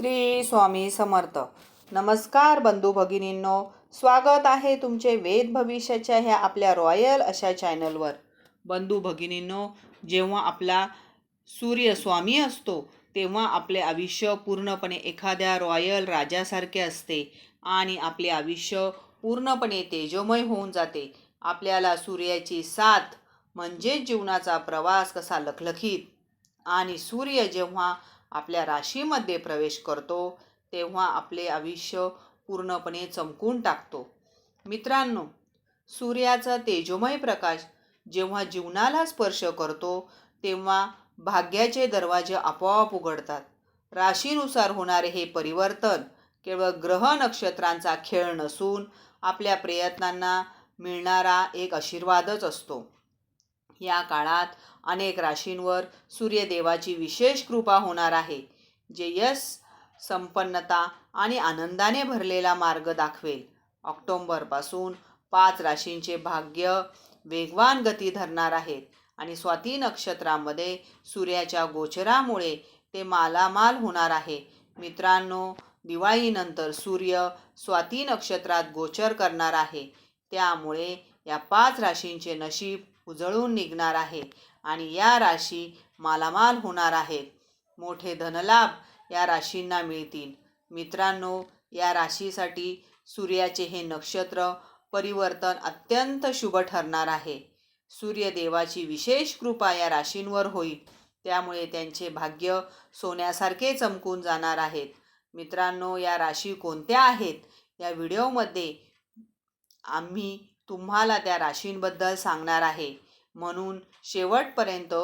श्री स्वामी समर्थ. नमस्कार बंधू भगिनींनो. स्वागत आहे तुमचे वेद भविष्याच्या ह्या आपल्या रॉयल अशा चॅनलवर. बंधू भगिनींनो जेव्हा आपला सूर्य स्वामी असतो तेव्हा आपले आयुष्य पूर्णपणे एखाद्या रॉयल राजासारखे असते आणि आपले आयुष्य पूर्णपणे तेजोमय होऊन जाते. आपल्याला सूर्याची साथ म्हणजेच जीवनाचा प्रवास कसा लखलखीत आणि सूर्य जेव्हा आपल्या राशीमध्ये प्रवेश करतो तेव्हा आपले आयुष्य पूर्णपणे चमकून टाकतो. मित्रांनो सूर्याचा तेजोमय प्रकाश जेव्हा जीवनाला स्पर्श करतो तेव्हा भाग्याचे दरवाजे आपोआप उघडतात. राशीनुसार होणारे हे परिवर्तन केवळ ग्रह नक्षत्रांचा खेळ नसून आपल्या प्रयत्नांना मिळणारा एक आशीर्वादच असतो. या काळात अनेक राशींवर सूर्यदेवाची विशेष कृपा होणार आहे जे यश संपन्नता आणि आनंदाने भरलेला मार्ग दाखवेल. ऑक्टोंबरपासून पाच राशींचे भाग्य वेगवान गती धरणार आहेत आणि स्वाती नक्षत्रामध्ये सूर्याच्या गोचरामुळे ते मालामाल होणार आहे. मित्रांनो दिवाळीनंतर सूर्य स्वाती नक्षत्रात गोचर करणार आहे. त्यामुळे या पाच राशींचे नशीब उजळून निघणार आहे आणि या राशी मालामाल होणार आहेत मोठे धनलाभ या राशींना मिळतील. मित्रांनो या राशीसाठी सूर्याचे हे नक्षत्र परिवर्तन अत्यंत शुभ ठरणार आहे. सूर्यदेवाची विशेष कृपा या राशींवर होईल. त्यामुळे त्यांचे भाग्य सोन्यासारखे चमकून जाणार आहेत. मित्रांनो या राशी कोणत्या आहेत? या व्हिडिओमध्ये आम्ही तुम्हाला त्या राशींबद्दल सांगणार आहे. म्हणून शेवटपर्यंत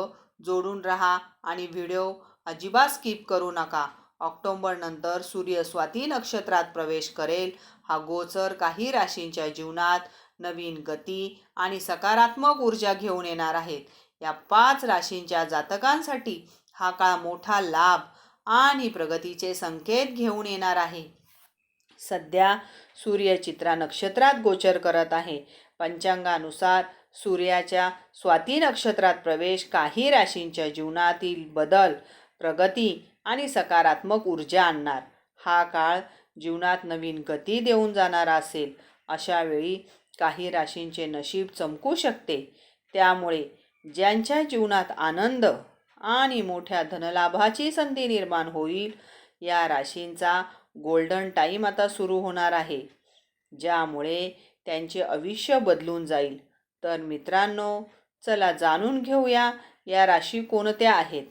जोडून राहा आणि व्हिडिओ अजिबात स्किप करू नका. ऑक्टोंबरनंतर सूर्य स्वाती नक्षत्रात प्रवेश करेल. हा गोचर काही राशींच्या जीवनात नवीन गती आणि सकारात्मक ऊर्जा घेऊन येणार आहेत. या पाच राशींच्या जातकांसाठी हा काळ मोठा लाभ आणि प्रगतीचे संकेत घेऊन येणार आहे. सध्या सूर्य चित्रा नक्षत्रात गोचर करत आहे. पंचांगानुसार सूर्याच्या स्वाती नक्षत्रात प्रवेश काही राशींच्या जीवनातील बदल प्रगती आणि सकारात्मक ऊर्जा आणणार. हा काळ जीवनात नवीन गती देऊन जाणारा असेल. अशावेळी काही राशींचे नशीब चमकू शकते. त्यामुळे ज्यांच्या जीवनात आनंद आणि मोठ्या धनलाभाची संधी निर्माण होईल या राशींचा गोल्डन टाईम आता सुरू होणार आहे ज्यामुळे त्यांचे आयुष्य बदलून जाईल. तर मित्रांनो चला जाणून घेऊया या राशी कोणत्या आहेत.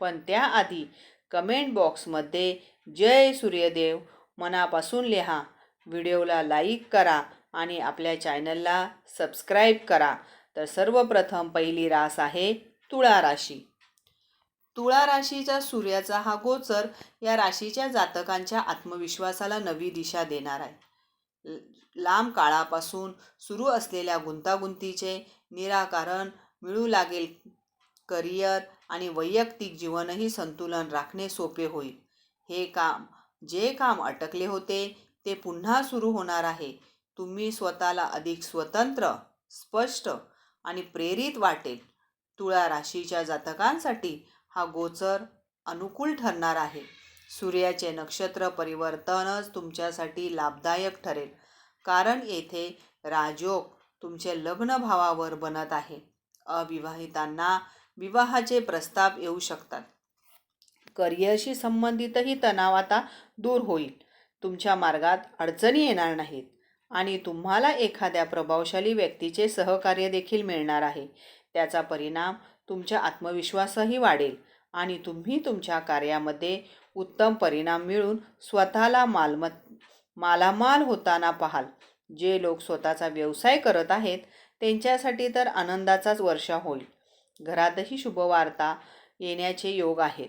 पण त्याआधी कमेंट बॉक्समध्ये जय सूर्यदेव मनापासून लिहा. व्हिडिओला लाईक करा आणि आपल्या चॅनलला सबस्क्राईब करा. तर सर्वप्रथम पहिली रास आहे तुळा राशी. तुळा राशीचा सूर्याचा हा गोचर या राशीच्या जातकांच्या आत्मविश्वासाला नवी दिशा देणार आहे. लांब काळापासून सुरू असलेल्या गुंतागुंतीचे निराकरण मिळू लागेल. करिअर आणि वैयक्तिक जीवनही संतुलन राखणे सोपे होईल. हे काम जे काम अटकले होते ते पुन्हा सुरू होणार आहे. तुम्ही स्वतःला अधिक स्वतंत्र स्पष्ट आणि प्रेरित वाटेल. तुळा राशीच्या जातकांसाठी हा गोचर अनुकूल ठरणार आहे. सूर्याचे नक्षत्र परिवर्तनच तुमच्यासाठी लाभदायक ठरेल. कारण येथे राजयोग तुमचे लग्न भावावर बनत आहे. अविवाहितांना विवाहाचे प्रस्ताव येऊ शकतात. करिअरशी संबंधितही तणाव आता दूर होईल. तुमच्या मार्गात अडचणी येणार नाहीत आणि तुम्हाला एखाद्या प्रभावशाली व्यक्तीचे सहकार्य देखील मिळणार आहे. त्याचा परिणाम तुमच्या आत्मविश्वासही वाढेल. आणि तुम्ही तुमच्या कार्यामध्ये उत्तम परिणाम मिळून स्वतःला मालमत मालामाल होताना पाहाल. जे लोक स्वतःचा व्यवसाय करत आहेत त्यांच्यासाठी तर आनंदाचाच वर्षा होईल. घरातही शुभवार्ता येण्याचे योग आहेत.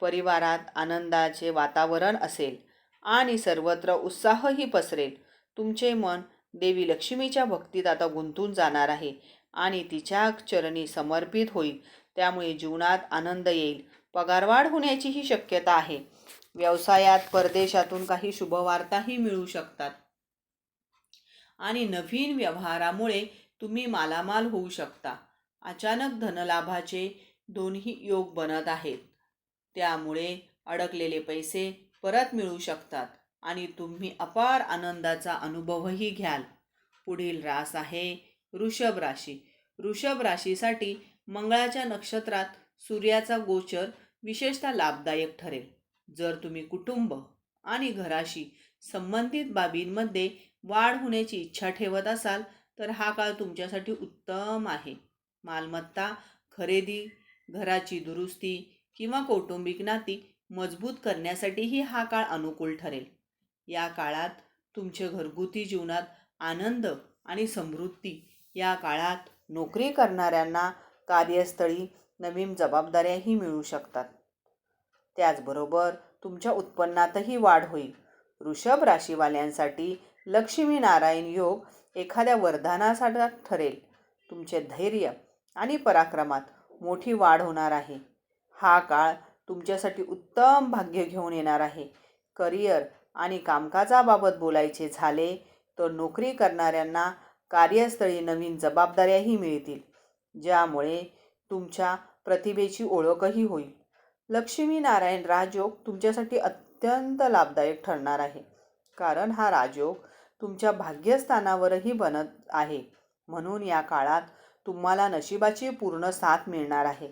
परिवारात आनंदाचे वातावरण असेल आणि सर्वत्र उत्साहही पसरेल. तुमचे मन देवी लक्ष्मीच्या भक्तीत आता गुंतून जाणार आहे आणि तिच्या चरणी समर्पित होईल. त्यामुळे जीवनात आनंद येईल. पगारवाढ होण्याचीही शक्यता आहे. व्यवसायात परदेशातून काही शुभवार्ताही मिळू शकतात. आणि नवीन व्यवहारामुळे तुम्ही मालामाल होऊ शकता. अचानक धनलाभाचे दोन्ही योग बनत आहेत. त्यामुळे अडकलेले पैसे परत मिळू शकतात आणि तुम्ही अपार आनंदाचा अनुभवही घ्याल. पुढील रास आहे वृषभ राशी. वृषभ राशीसाठी मंगळाच्या नक्षत्रात सूर्याचा गोचर विशेषतः लाभदायक ठरेल. जर तुम्ही कुटुंब आणि घराशी संबंधित बाबींमध्ये वाढ होण्याची इच्छा ठेवत असाल तर हा काळ तुमच्यासाठी उत्तम आहे. मालमत्ता खरेदी घराची दुरुस्ती किंवा कौटुंबिक नाती मजबूत करण्यासाठीही हा काळ अनुकूल ठरेल. या काळात तुमच्या घरगुती जीवनात आनंद आणि समृद्धी या काळात नोकरी करणाऱ्यांना कार्यस्थळी नवीन जबाबदाऱ्याही मिळू शकतात. त्याचबरोबर तुमच्या उत्पन्नातही वाढ होईल. वृषभ राशीवाल्यांसाठी लक्ष्मीनारायण योग एखाद्या वरदानासाठी ठरेल. तुमचे धैर्य आणि पराक्रमात मोठी वाढ होणार आहे. हा काळ तुमच्यासाठी उत्तम भाग्य घेऊन येणार आहे. करिअर आणि कामकाजाबाबत बोलायचे झाले तर नोकरी करणाऱ्यांना कार्यस्थळी नवीन जबाबदाऱ्याही मिळतील. ज्यामुळे तुमच्या प्रतिभेची ओळखही होईल. लक्ष्मीनारायण राजयोग तुमच्यासाठी अत्यंत लाभदायक ठरणार आहे. कारण हा राजयोग तुमच्या भाग्यस्थानावरही बनत आहे. म्हणून या काळात तुम्हाला नशिबाची पूर्ण साथ मिळणार आहे.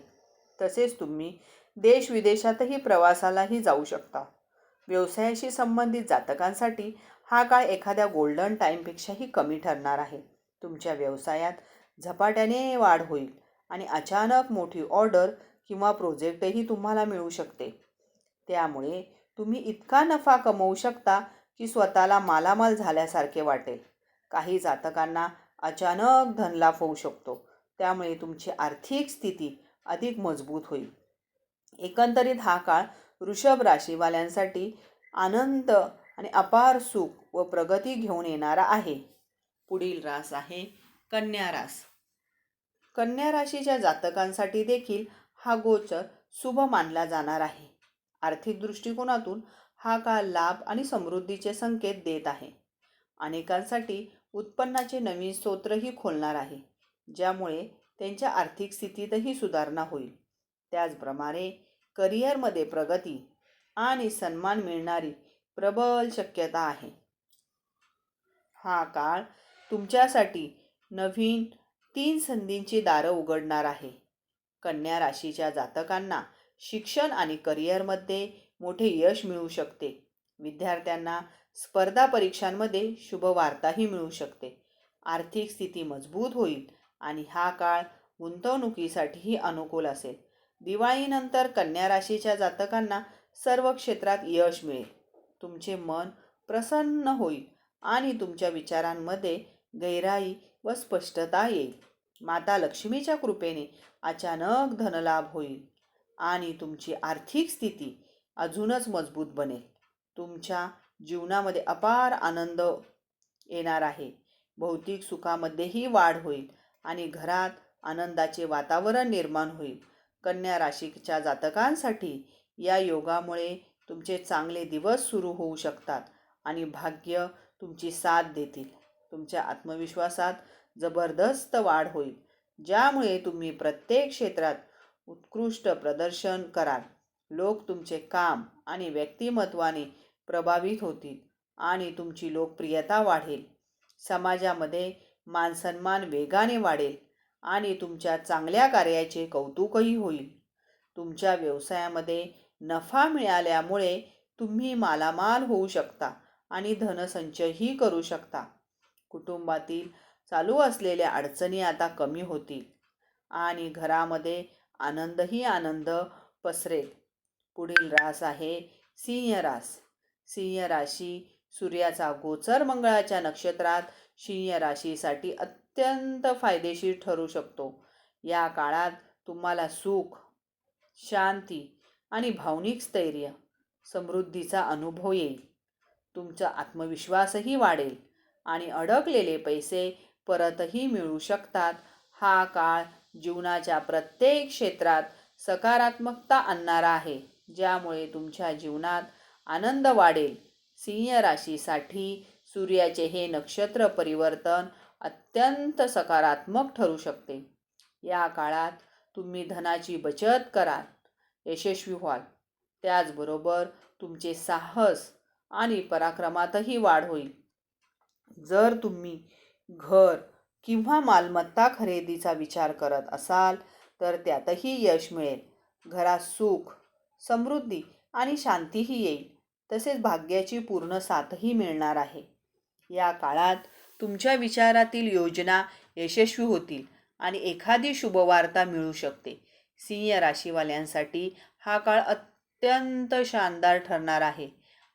तसेच तुम्ही देश विदेशातही प्रवासालाही जाऊ शकता. व्यवसायाशी संबंधित जातकांसाठी हा काळ एखाद्या गोल्डन टाईमपेक्षाही कमी ठरणार आहे. तुमच्या व्यवसायात झपाट्याने वाढ होईल आणि अचानक मोठी ऑर्डर किंवा प्रोजेक्टही तुम्हाला मिळू शकते. त्यामुळे तुम्ही इतका नफा कमवू शकता की स्वतःला मालामाल झाल्यासारखे वाटेल. काही जातकांना अचानक धनलाभ होऊ शकतो. त्यामुळे तुमची आर्थिक स्थिती अधिक मजबूत होईल. एकंदरीत हा काळ वृषभ राशीवाल्यांसाठी आनंद आणि अपार सुख व प्रगती घेऊन येणारा आहे. पुढील रास आहे कन्या रास. कन्या राशीच्या जातकांसाठी देखील हा गोचर शुभ मानला जाणार आहे. आर्थिक दृष्टिकोनातून हा काळ लाभ आणि समृद्धीचे संकेत देत आहे. अनेकांसाठी उत्पन्नाचे नवीन स्तोत्रही खोलणार आहे ज्यामुळे त्यांच्या आर्थिक स्थितीतही सुधारणा होईल. त्याचप्रमाणे करिअरमध्ये प्रगती आणि सन्मान मिळणारी प्रबल शक्यता आहे. हा काळ तुमच्यासाठी नवीन तीन संधींची दारं उघडणार आहे. कन्या राशीच्या जातकांना शिक्षण आणि करिअरमध्ये मोठे यश मिळू शकते. विद्यार्थ्यांना स्पर्धा परीक्षांमध्ये शुभवार्ताही मिळू शकते. आर्थिक स्थिती मजबूत होईल आणि हा काळ गुंतवणुकीसाठीही अनुकूल असेल. दिवाळीनंतर कन्या राशीच्या जातकांना सर्व क्षेत्रात यश मिळेल. तुमचे मन प्रसन्न होईल आणि तुमच्या विचारांमध्ये गहिराई व स्पष्टता येईल. माता लक्ष्मीच्या कृपेने अचानक धनलाभ होईल आणि तुमची आर्थिक स्थिती अजूनच मजबूत बनेल. तुमच्या जीवनामध्ये अपार आनंद येणार आहे. भौतिक सुखामध्येही वाढ होईल आणि घरात आनंदाचे वातावरण निर्माण होईल. कन्या राशीच्या जातकांसाठी या योगामुळे तुमचे चांगले दिवस सुरू होऊ शकतात आणि भाग्य तुमची साथ देतील. तुमच्या आत्मविश्वासात जबरदस्त वाढ होईल. ज्यामुळे तुम्ही प्रत्येक क्षेत्रात उत्कृष्ट प्रदर्शन कराल. लोक तुमचे काम आणि व्यक्तिमत्वाने प्रभावित होतील आणि तुमची लोकप्रियता वाढेल. समाजामध्ये मानसन्मान वेगाने वाढेल आणि तुमच्या चांगल्या कार्याचे कौतुकही होईल. तुमच्या व्यवसायामध्ये नफा मिळाल्यामुळे तुम्ही मालामाल होऊ शकता आणि धनसंचयही करू शकता. कुटुंबातील चालू असलेल्या अडचणी आता कमी होतील आणि घरामध्ये आनंदही आनंद पसरेल. पुढील रास आहे सिंह रास. सिंह राशी सूर्याचा गोचर मंगळाच्या नक्षत्रात सिंह राशीसाठी अत्यंत फायदेशीर ठरू शकतो. या काळात तुम्हाला सुख शांती आणि भावनिक स्थैर्य समृद्धीचा अनुभव येईल. तुमचा आत्मविश्वासही वाढेल. आणि अडकलेले पैसे परतही मिळू शकतात. हा काळ जीवनाच्या प्रत्येक क्षेत्रात सकारात्मकता आणणारा आहे ज्यामुळे तुमच्या जीवनात आनंद वाढेल. सिंह राशीसाठी सूर्याचे हे नक्षत्र परिवर्तन अत्यंत सकारात्मक ठरू शकते. या काळात तुम्ही धनाची बचत कराल यशस्वी व्हाल. त्याचबरोबर तुमचे साहस आणि पराक्रमातही वाढ होईल. जर तुम्ही घर किंवा मालमत्ता खरेदीचा विचार करत असाल तर त्यातही यश मिळेल. घरात सुख समृद्धी आणि शांतीही येईल. तसेच भाग्याची पूर्ण साथही मिळणार आहे. या काळात तुमच्या विचारातील योजना यशस्वी होतील आणि एखादी शुभवार्ता मिळू शकते. सिंह राशीवाल्यांसाठी हा काळ अत्यंत शानदार ठरणार आहे.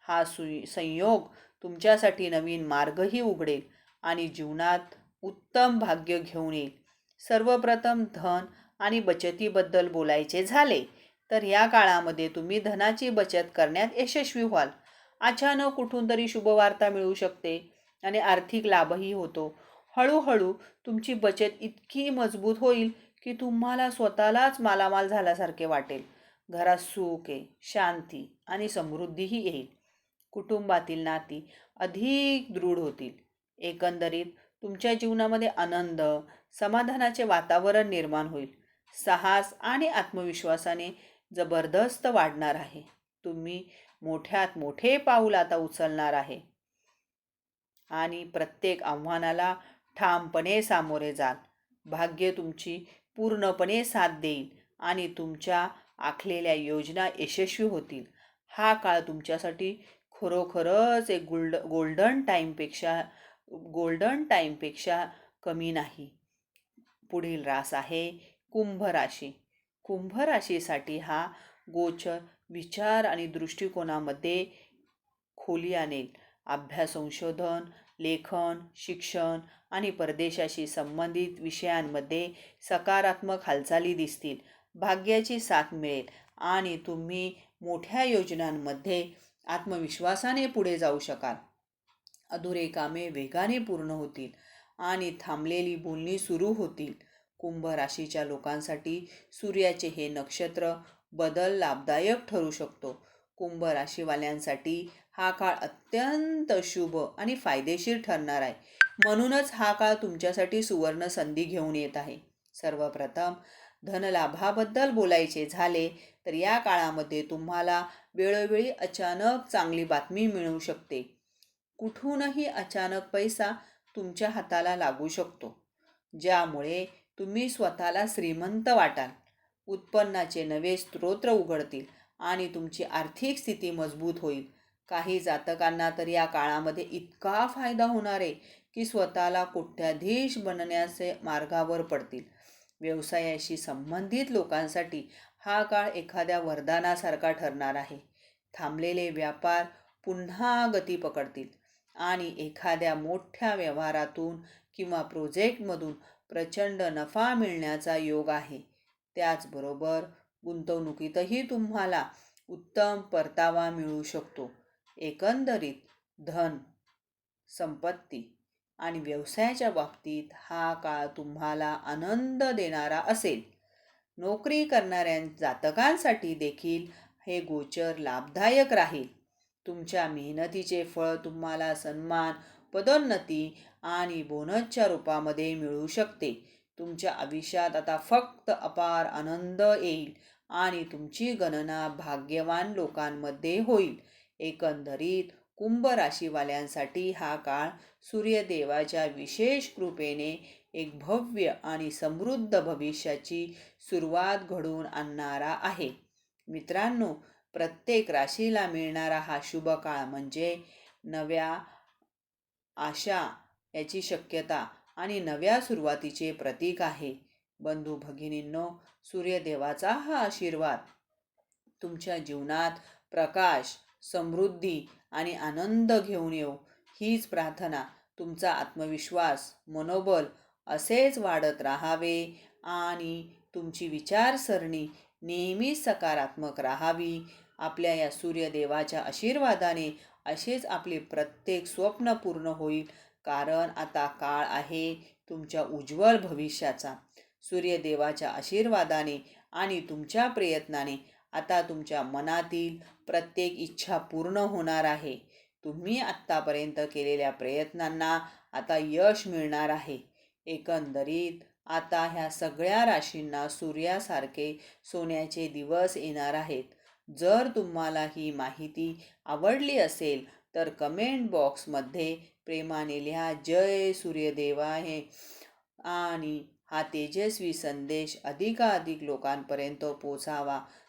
हा सु संयोग तुमच्यासाठी नवीन मार्गही उघडेल आणि जीवनात उत्तम भाग्य घेऊन येईल. सर्वप्रथम धन आणि बचतीबद्दल बोलायचे झाले तर या काळामध्ये तुम्ही धनाची बचत करण्यात यशस्वी व्हाल. अचानक कुठून तरी शुभवार्ता मिळू शकते आणि आर्थिक लाभही होतो. हळूहळू तुमची बचत इतकी मजबूत होईल की तुम्हाला स्वतःलाच मालामाल झाल्यासारखे वाटेल. घरात सुख आहे शांती आणि समृद्धीही येईल. कुटुंबातील नाती अधिक दृढ होतील. एकंदरीत तुमच्या जीवनामध्ये आनंद समाधानाचे वातावरण निर्माण होईल. साहस आणि आत्मविश्वासाने जबरदस्त वाढणार आहे. तुम्ही मोठ्यात मोठे पाऊल आता उचलणार आहे. आणि प्रत्येक आव्हानाला ठामपणे सामोरे जाल. भाग्य तुमची पूर्णपणे साथ देईल आणि तुमच्या आखलेल्या योजना यशस्वी होतील. हा काळ तुमच्यासाठी खरोखरच एक गोल्ड गोल्डन टाईमपेक्षा गोल्डन टाईमपेक्षा कमी नाही. पुढील रास आहे कुंभ राशी. कुंभ राशीसाठी हा गोचर विचार आणि दृष्टिकोनामध्ये खोली आणेल. अभ्यास संशोधन लेखन शिक्षण आणि परदेशाशी संबंधित विषयांमध्ये सकारात्मक हालचाली दिसतील. भाग्याची साथ मिळेल आणि तुम्ही मोठ्या योजनांमध्ये आत्मविश्वासाने पुढे जाऊ शकाल. अधुरे कामे वेगाने पूर्ण होतील आणि थांबलेली बोलणी सुरू होतील. कुंभ राशीच्या लोकांसाठी सूर्याचे हे नक्षत्र बदल लाभदायक ठरू शकतो. कुंभ राशीवाल्यांसाठी हा काळ अत्यंत शुभ आणि फायदेशीर ठरणार आहे. म्हणूनच हा काळ तुमच्यासाठी सुवर्ण संधी घेऊन येत आहे. सर्वप्रथम धनलाभाबद्दल बोलायचे झाले तर या काळामध्ये तुम्हाला वेळोवेळी अचानक चांगली बातमी मिळू शकते. कुठूनही अचानक पैसा तुमच्या हाताला लागू शकतो ज्यामुळे तुम्ही स्वतःला श्रीमंत वाटाल. उत्पन्नाचे नवे स्त्रोत्र उघडतील आणि तुमची आर्थिक स्थिती मजबूत होईल. काही जातकांना तर या काळामध्ये इतका फायदा होणार आहे की स्वतःला कोट्याधीश बनण्याचे मार्गावर पडतील. व्यवसायाशी संबंधित लोकांसाठी हा काळ एखाद्या वरदानासारखा ठरणार आहे. थांबलेले व्यापार पुन्हा गती पकडतील आणि एखाद्या मोठ्या व्यवहारातून किंवा प्रोजेक्टमधून प्रचंड नफा मिळण्याचा योग आहे. त्याचबरोबर गुंतवणुकीतही तुम्हाला उत्तम परतावा मिळू शकतो. एकंदरीत धन संपत्ती आणि व्यवसायाच्या बाबतीत हा काळ तुम्हाला आनंद देणारा असेल. नोकरी करणाऱ्या जातकांसाठी देखील हे गोचर लाभदायक राहील. तुमच्या मेहनतीचे फळ तुम्हाला सन्मान पदोन्नती आणि बोनसच्या रूपामध्ये मिळू शकते. तुमच्या आयुष्यात आता फक्त अपार आनंद येईल आणि तुमची गणना भाग्यवान लोकांमध्ये होईल. एकंदरीत कुंभ राशीवाल्यांसाठी हा काळ सूर्यदेवाच्या विशेष कृपेने एक भव्य आणि समृद्ध भविष्याची सुरुवात घडवून आणणारा आहे. मित्रांनो प्रत्येक राशीला मिळणारा हा शुभ काळ म्हणजे नव्या आशा याची शक्यता आणि नव्या सुरुवातीचे प्रतीक आहे. बंधू भगिनींनो सूर्यदेवाचा हा आशीर्वाद तुमच्या जीवनात प्रकाश समृद्धी आणि आनंद घेऊन येऊ हीच प्रार्थना तुमचा आत्मविश्वास मनोबल असेच वाढत राहावे आणि तुमची विचारसरणी नेहमी सकारात्मक राहावी. आपल्या या सूर्यदेवाच्या आशीर्वादाने असेच आपले प्रत्येक स्वप्न पूर्ण होईल. कारण आता काळ आहे तुमच्या उज्ज्वल भविष्याचा. सूर्यदेवाच्या आशीर्वादाने आणि तुमच्या प्रयत्नाने आता तुमच्या मनातील प्रत्येक इच्छा पूर्ण होणार आहे. तुम्ही आत्तापर्यंत केलेल्या प्रयत्नांना आता यश मिळणार आहे. एकंदरीत आता ह्या सगळ्या राशींना सूर्यासारखे सोन्याचे दिवस येणार आहेत. जर तुम्हाला ही माहिती आवडली असेल तर कमेंट बॉक्समध्ये प्रेमाने लिहा जय सूर्यदेवा आहे आणि हा तेजस्वी संदेश अधिकाधिक लोकांपर्यंत पोचावा.